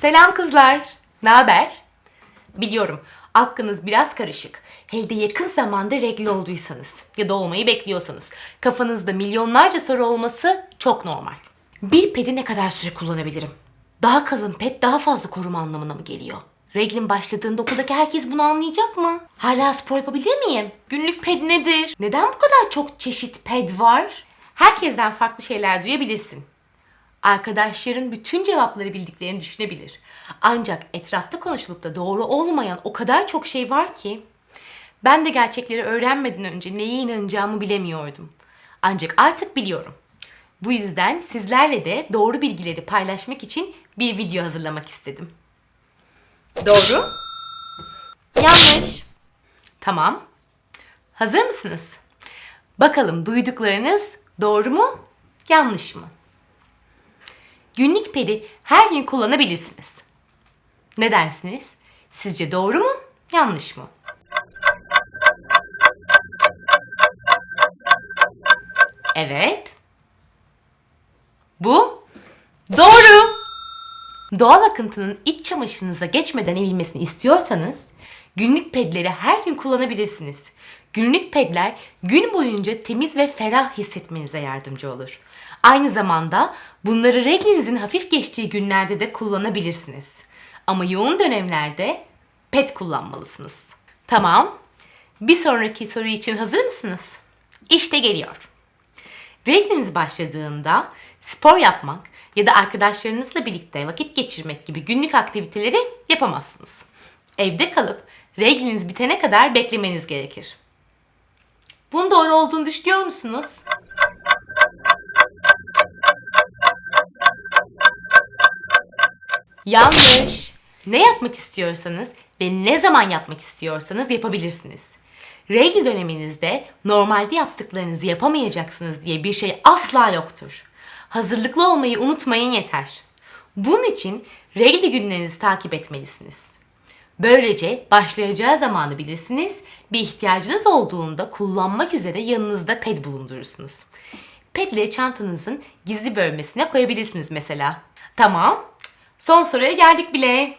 Selam kızlar. Ne haber? Biliyorum aklınız biraz karışık. Hele yakın zamanda regl olduysanız ya da olmayı bekliyorsanız kafanızda milyonlarca soru olması çok normal. Bir pedi ne kadar süre kullanabilirim? Daha kalın pet daha fazla koruma anlamına mı geliyor? Reglin başladığında okuldaki herkes bunu anlayacak mı? Hala spor yapabilir miyim? Günlük ped nedir? Neden bu kadar çok çeşit ped var? Herkesten farklı şeyler duyabilirsin. Arkadaşların bütün cevapları bildiklerini düşünebilir. Ancak etrafta konuşulup da doğru olmayan o kadar çok şey var ki ben de gerçekleri öğrenmeden önce neye inanacağımı bilemiyordum. Ancak artık biliyorum. Bu yüzden sizlerle de doğru bilgileri paylaşmak için bir video hazırlamak istedim. Doğru? Yanlış. Tamam. Hazır mısınız? Bakalım duyduklarınız doğru mu, yanlış mı? Günlük pedi her gün kullanabilirsiniz. Ne dersiniz? Sizce doğru mu, yanlış mı? Evet. Bu doğru. Doğal akıntının iç çamaşırınıza geçmeden emilmesini istiyorsanız günlük pedleri her gün kullanabilirsiniz. Günlük pedler gün boyunca temiz ve ferah hissetmenize yardımcı olur. Aynı zamanda bunları reglinizin hafif geçtiği günlerde de kullanabilirsiniz. Ama yoğun dönemlerde ped kullanmalısınız. Tamam. Bir sonraki soru için hazır mısınız? İşte geliyor. Regliniz başladığında spor yapmak ya da arkadaşlarınızla birlikte vakit geçirmek gibi günlük aktiviteleri yapamazsınız. Evde kalıp regliniz bitene kadar beklemeniz gerekir. Bunun doğru olduğunu düşünüyor musunuz? Yanlış. Ne yapmak istiyorsanız ve ne zaman yapmak istiyorsanız yapabilirsiniz. Regl döneminizde normalde yaptıklarınızı yapamayacaksınız diye bir şey asla yoktur. Hazırlıklı olmayı unutmayın yeter. Bunun için regl günlerinizi takip etmelisiniz. Böylece başlayacağı zamanı bilirsiniz. Bir ihtiyacınız olduğunda kullanmak üzere yanınızda ped bulundurursunuz. Pedleri çantanızın gizli bölmesine koyabilirsiniz mesela. Tamam. Son soruya geldik bile.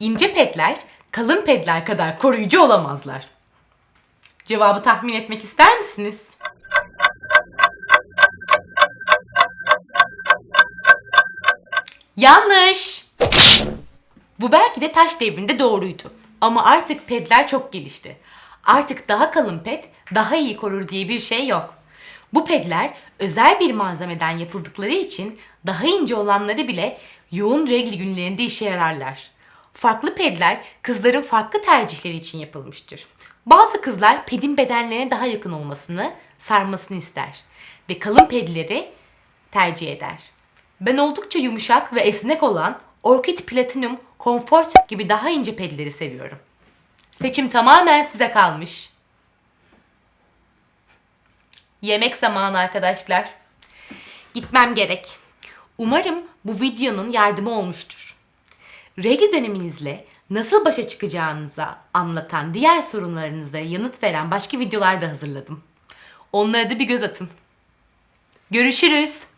İnce pedler kalın pedler kadar koruyucu olamazlar. Cevabı tahmin etmek ister misiniz? Yanlış. Bu belki de taş devrinde doğruydu. Ama artık pedler çok gelişti. Artık daha kalın ped daha iyi korur diye bir şey yok. Bu pedler özel bir malzemeden yapıldıkları için daha ince olanları bile yoğun regl günlerinde işe yararlar. Farklı pedler kızların farklı tercihleri için yapılmıştır. Bazı kızlar pedin bedenlerine daha yakın olmasını, sarmasını ister ve kalın pedleri tercih eder. Ben oldukça yumuşak ve esnek olan Orchid Platinum Comfort gibi daha ince pedleri seviyorum. Seçim tamamen size kalmış. Yemek zamanı arkadaşlar. Gitmem gerek. Umarım bu videonun yardımı olmuştur. Regl döneminizle nasıl başa çıkacağınıza anlatan diğer sorunlarınıza yanıt veren başka videolar da hazırladım. Onlara da bir göz atın. Görüşürüz.